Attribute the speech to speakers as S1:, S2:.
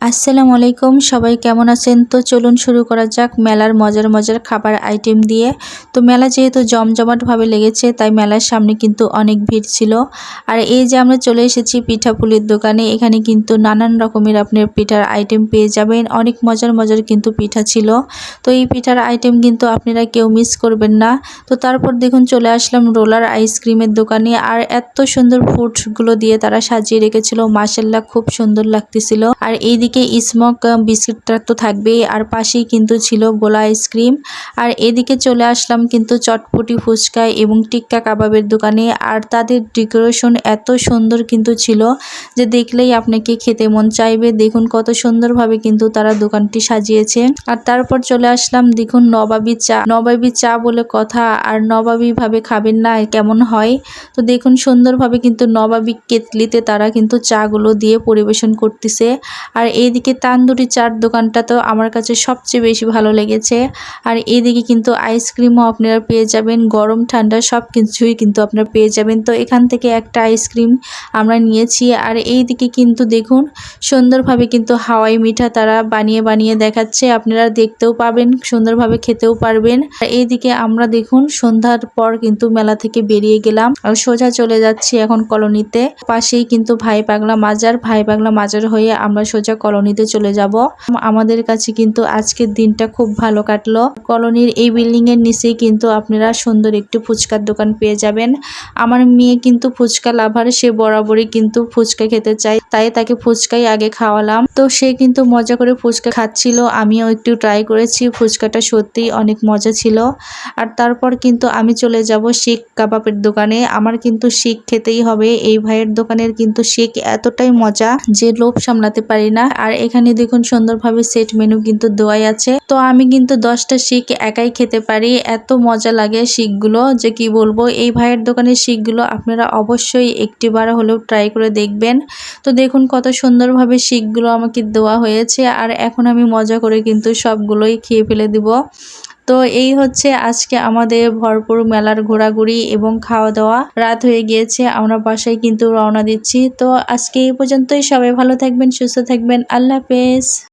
S1: আসসালামু আলাইকুম, সবাই কেমন আছেন? তো চলুন শুরু করা যাক মেলার মজার মজার খাবার আইটেম দিয়ে। তো মেলা যেহেতু জমজমাটভাবে লেগেছে, তাই মেলার সামনে কিন্তু অনেক ভিড় ছিল। আর এই যে আমরা চলে এসেছি পিঠাপুলির দোকানে, এখানে কিন্তু নানান রকমের আপনার পিঠার আইটেম পেয়ে যাবেন। অনেক মজার মজার কিন্তু পিঠা ছিল। তো এই পিঠার আইটেম কিন্তু আপনারা কেউ মিস করবেন না। তো তারপর দেখুন, চলে আসলাম রোলার আইসক্রিমের দোকানে। আর এত সুন্দর ফুডগুলো দিয়ে তারা সাজিয়ে রেখেছিল মাসাল্লাহ খুব সুন্দর লাগতেছিল। আর এইদিকে এদিকে স্মোক, বিস্কিটটা তো থাকবেই, আর পাশেই কিন্তু ছিল গোলা আইসক্রিম। আর এদিকে চলে আসলাম কিন্তু চটপটি ফুচকা এবং টিক্কা কাবাবের দোকানে। আর তাদের ডেকোরেশন এত সুন্দর কিন্তু ছিল যে দেখলেই আপনাকে খেতে মন চাইবে। দেখুন কত সুন্দরভাবে কিন্তু তারা দোকানটি সাজিয়েছে। আর তারপর চলে আসলাম দেখুন নবাবি চা। নবাবি চা বলে কথা, আর নবাবি ভাবে খাবেন না, কেমন হয়? তো দেখুন সুন্দরভাবে কিন্তু নবাবি কেতলিতে তারা কিন্তু চাগুলো দিয়ে পরিবেশন করতেছে। আর এইদিকে তান্দুরি চাট দোকানটা তো আমার কাছে সবচেয়ে বেশি ভালো লেগেছে। আর এইদিকে কিন্তু আইসক্রিমও আপনারা পেয়ে যাবেন। গরম, ঠান্ডা সব কিছুই কিন্তু আপনারা পেয়ে যাবেন। তো এখান থেকে একটা আইসক্রিম আমরা নিয়েছি। আর এইদিকে কিন্তু দেখুন, সুন্দরভাবে কিন্তু হাওয়াই মিঠা তারা বানিয়ে বানিয়ে দেখাচ্ছে। আপনারা দেখতেও পাবেন, সুন্দরভাবে খেতেও পারবেন। আর এইদিকে আমরা দেখুন, সন্ধ্যার পর কিন্তু মেলা থেকে বেরিয়ে গেলাম। আর সোজা চলে যাচ্ছি এখন কলোনিতে। পাশেই কিন্তু ভাই পাগলা মাজার। ভাই পাগলা মাজার হয়ে আমরা সোজা কলোনিতে চলে যাব। আমাদের কাছে কিন্তু আজকের দিনটা খুব ভালো কাটলো। কলোনির এই বিল্ডিং এর নিচেই কিন্তু আপনারা সুন্দর একটি ফুচকার দোকান পেয়ে যাবেন। আমার মেয়ে কিন্তু ফুচকা লাভার, সে বরাবরই কিন্তু ফুচকা খেতে চায়, তাই তাকে ফুচকাই আগে খাওয়ালাম। তো সে কিন্তু মজা করে ফুচকা খাচ্ছিল, আমিও একটু ট্রাই করেছি, ফুচকাটা সত্যিই অনেক মজা ছিল। আর তারপর কিন্তু আমি চলে যাব শিখ কাবাবের দোকানে। আমার কিন্তু শিখ খেতেই হবে, এই ভাইয়ের দোকানের কিন্তু শিখ এতটাই মজা যে লোভ সামলাতে পারি না। আর এখানে দেখুন সুন্দরভাবে সেট মেনু কিন্তু দেওয়াই আছে। তো আমি কিন্তু দশটা শিখ একাই খেতে পারি। এত মজা লাগে শিখগুলো যে কি বলব? এই ভাইয়ের দোকানের শিখগুলো আপনারা অবশ্যই একটিবার হলেও ট্রাই করে দেখবেন। তো দেখুন কত সুন্দরভাবে শিখগুলো আমাকে দেওয়া হয়েছে। আর এখন আমি মজা করে কিন্তু সবগুলোই খেয়ে ফেলে দিব। তো এই হচ্ছে আজকে আমাদের ভরপুর মেলার ঘোরাঘুরি এবং খাওয়া দাওয়া রাত হয়ে গিয়েছে, আমরা বাসায় কিন্তু রওনা দিচ্ছি। তো আজকে এই পর্যন্তই। সবাই ভালো থাকবেন, সুস্থ থাকবেন। আল্লাহ হাফেজ।